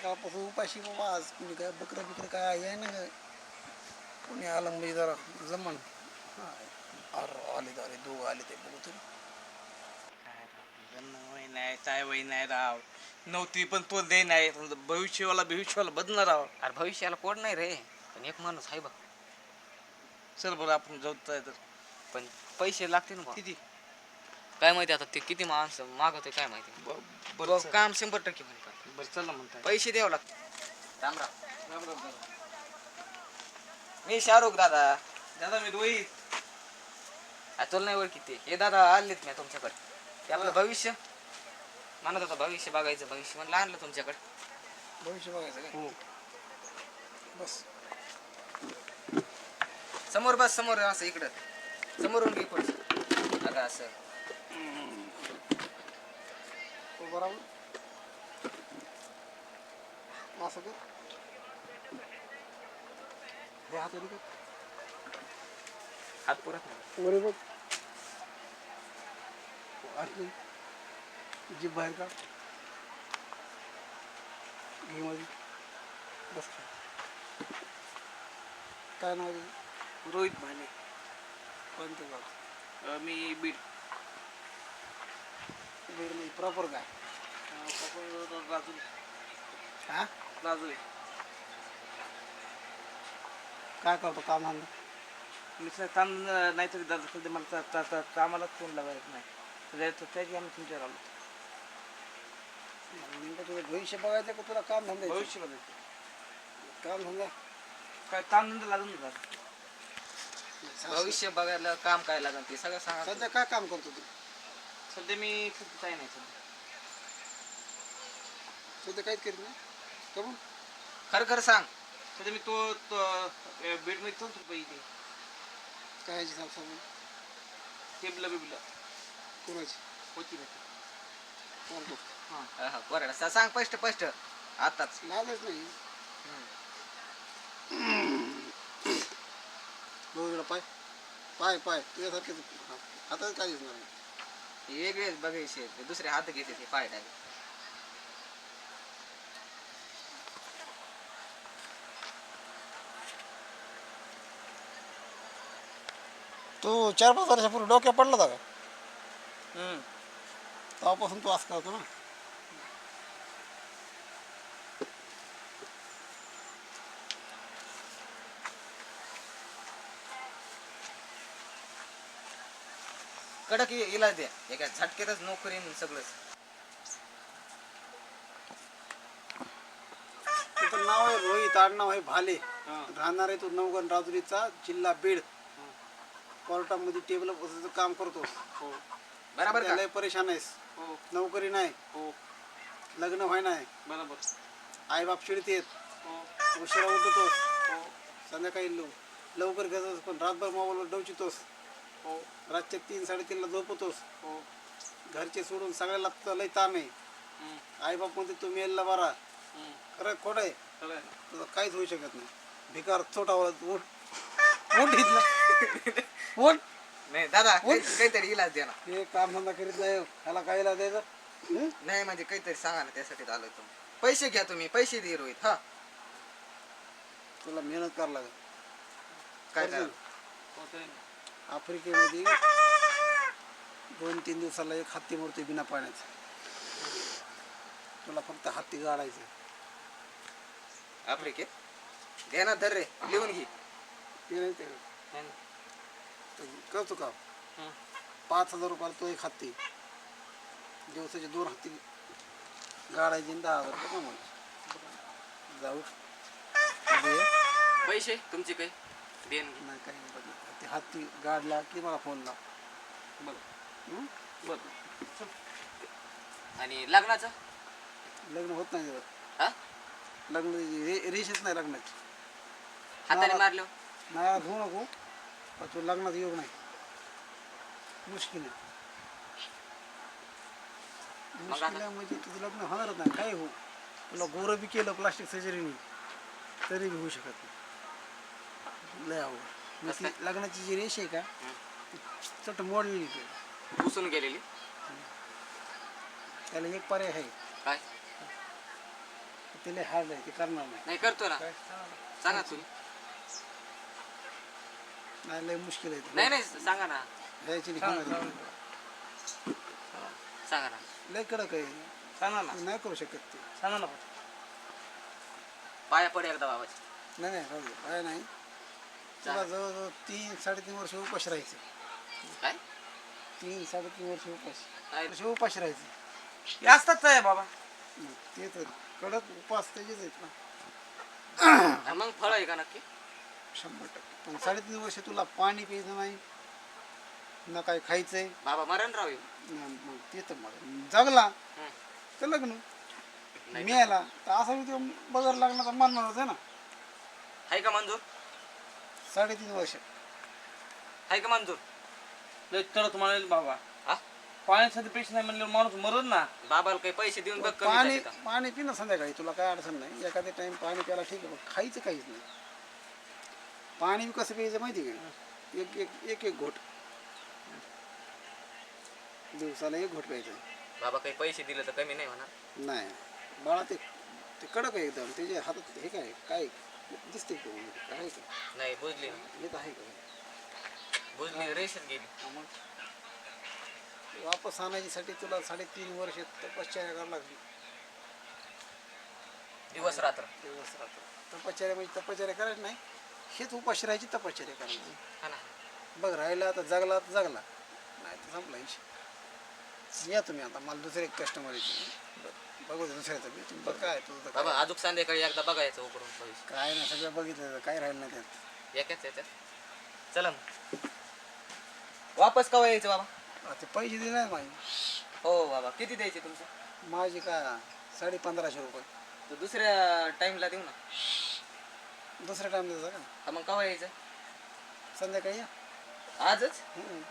सकाळपासून उपाशी बाबा आज कुणी काय बकरं बिकरं काय आहे ना काय कोणी आलं म्हणजे जरा जमन. अरे आले तर आले दोघं आले ते बघू तरी. काय राव, वय नाही काय वय नाही राव. नव्हती पण तो दे नाही भविष्यवाला भविष्याला बदलणार राव अरे भविष्याला कोण नाही रे पण एक माणूस आहे बघ. चल बरं आपण जाऊ तर पण पैसे लागतील ना. किती? काय माहिती आता ते किती माणसं मागवते काय माहिती. बरं चल. काम शंभर टक्के होईल का? बरं चल ना म्हणताय पैसे द्यावं लागते राम राम. राम राम दादा. मी शाहरुख दादा. दादा मी रोहित. आ, तुला नाही ओळखी ते. हे दादा आलेत मी तुमच्याकडे. ते आपलं भविष्य. म्हणत होता भविष्य बघायचं भविष्य म्हणलं आणलं तुमच्याकडे. भविष्य बघायचं काय? हो. बस. समोर बस समोर असं इकडं. समोरून घे पुढचं असं. बरोबर असं कर हे हात वरी हात पुरत जीभ बाहेर का घे माझी बस काय नाव आहे रोहित भाले कोणतं गाव अं, मी बीड. बीड म्हणजे प्रॉपर काय? राजू हा? राजू आहे. काय करतो काम धंदा मी सर काम नाही तरी दादा सध्या मला ता- ता- ता- कामालाच फोन लावायचं नाही. तर त्या- त्याची आम्ही तुमच्यावर आलो. नेमकं तुझं भविष्य बघायचं का? तुला काम धंदा आहे? भविष्य बघायचं. काम धंदा? काय काम नंतर लागून दादा भविष्य बघायला काम काय लागेल ते सगळं सांगा. सध्या काय काम करतो तू? सध्या मी खूप काय नाही सध्या. सध्या काहीच करीत नाही? का मग खरं खरं सांग. सध्या मी तो तो बेडमध्ये तोच रुपये इथे. काय ह्याची साफ सफाई टेबला बिबला. कोणाची? होती ना ती. हां. सा- सांग स्पष्ट स्पष्ट. आताच लाजच नाही. बघ पाय. पाय पाय. तुझ्यासारखेच. हातात काय दिसणार नाही वेगळेच बघायचे ते दुसरे हात घेते ते पाय डायरेक्ट तू चार पाच वर्षापूर्वी डोक्या पडला होता का? हम्म. तेव्हापासून तू असं करतो ना. कडक इ- इलाज द्या. एका झटक्यातच नोकरी न सगळंच. नाव आहे रोहित आडनाव आहे भाले. राहणार आहे तू नवगण राजुरीचा जिल्हा बीड. कोर्टामध्ये टेबल बसायचं काम करतो. हो. बरोबर का? लय परेशान आहेस. हो. नोकरी नाही. हो. लग्न व्हाय नाही. बरोबर. आई बाप शिडतेत हो. उशिरा उठतोस. हो. संध्याकाळी लव लवकर घेतोस पण रातभर मोबाईलवर डवचितोस. हो. रातच्या तीन साडेतीनला झोपतोस. हो. घरचे सोडून सगळ्याला तर लय ताण आहे. हम्म. आई बाप म्हणते तू मेलला बरा. हम्म. खरं खोटं आहे. खरं आहे. तुझं काहीच होऊ शकत नाही. भिकार छोटावर उठ. उठ इथला. उठ. नाही दादा काही- काहीतरी इलाज द्या ना. हे काम धंदा करीत नाही ह्याला काय इलाज द्यायचं? हं? नाही म्हणजे काहीतरी सांगा ना त्यासाठी आलोय तुम्ही. पैसे घ्या तुम्ही पैसे दे रोहित हा. तुला मेहनत करावं लागेल. काय अर्जुन, करा? होतंय ना. आफ्रिकेमध्ये दोन तीन दिवसाला एक हत्ती मरतोय बिना पाण्याचा. तुला फक्त हत्ती गाडायचं. आफ्रिकेत? घे ना धर रे लिहून घे. ते नाही ते. नाही ना. तर करतो का. पाच हजार रुपयाला तो एक हत्ती. दिवसाचे दोन हत्ती गाडायचे आणि दहा हजार रुपये कमवायचे. जाऊ. पैसे? तुमचे काही देण घे. नाही काही नाही बघितलं. ते हत्ती गाडला की मला फोन लाव. बरं हं? बरं आणि लग्नाचं? लग्न होत नाही. हा? लग्न रे- रेषच नाही लग्नाची. हाताने मारलो? नाही होऊ नको पण तू लग्नात योग नाही. मुश्किल आहे. मुश्किल आहे म्हणजे तुझं लग्न होणारच नाही. काय हो तुला गोरं बी केलं प्लास्टिक सर्जरीने तरी बी होऊ शकत नाही. लय मग ती लग्नाची जी रेष आहे का चट मोडलेली ती. पुसून गेलेली? त्याला एक पर्याय आहे. काय? ते लय हार्ड आहे ते करणार नाही. नाही करतो ना. सांगा तुम्ही. नाही लय मुश्किल आहे ते. नाही नाही सांगा ना. द्यायची नाही सांगा, ना. लय कडक आहे. सांगा ना. ते नाही करू शकत ते. सांगा ना. पाया पड एकदा बाबाची नाही नाही राहू दे. काय नाही. तुला जवळजवळ तीन साडेतीन वर्ष उपास राहायचं. काय? तीन साडेतीन वर्ष काय? वर्ष उपास राहायचं. हे असताच आहे बाबा. मग ते तर कडक उपास त्याचेच आहेत ना. मग फळ आहे का नक्की? शंभर टक्के. पण साडेतीन वर्ष तुला पाणी प्यायचं नाही ना काय खायचंय. बाबा मरण राव येऊ न मग ते तर मग जगला. तर लग्न. नाही मिळाला तर असं तो बघायला लागला तर मानणार होतं ना. आहे का मंजूर? साडेतीन वर्ष. आहे का मंजूर? लय तरत म्हणाले बाबा. हा? पाण्यासाठी पैसे नाही म्हणल्यावर माणूस मरत ना. बाबाला काही पैसे देऊन बघ कमी पाणी झाले का? पाणी पिणं संध्याकाळी तुला काय अडचण नाही. एखाद्या टाइम पाणी प्यायला ठीक आहे पण खायचं काहीच नाही. पाणी बी कसं प्यायचं माहिती आहे का? एक एक एक एक घोट. दिवसाला एक घोट प्यायचं. बाबा काही पैसे दिले तर कमी नाही होणार. नाही. बाळा ते ते कडक आहे एकदम. त्याच्या हातात हे काय काय दिसते का काय का? नाही बुजली ना. तर आहे का? बुजली रेशन गेली. मग? वापस आणायसाठी तुला साडेतीन वर्ष तपश्चर्या करावी लागली. दिवस रात्र. दिवस रात्र. तपश्चर्या म्हणजे तपश्चर्या करायची नाही हेच उपाशी राहायची तपश्चर्या करायची. हा ना. बघ राहिला तर जगला तर जगला. नाही तर संपला विषय. या तुम्ही आता मला दुसरे कस्टमर येते बघू दुसऱ्याचं बी तुमचं काय तुझं तर बाबा अजून संध्याकाळी एकदा बघायचं उकरून भविष्य काय नाही सगळं बघितलं काय राहिलं नाही त्यात. एकाच याच्यात. चला मग. वापस कवा यायचं बाबा? आ, ते पैसे दिले नाही माझे हो बाबा किती द्यायचे तुमचे? माझे काय साडे पंधराशे रुपये. तर दुसऱ्या टाइमला देऊ ना. दुसऱ्या टाइम द्यायचा का? हा मग कवा यायचं? संध्याकाळी या. आजच? हम्म.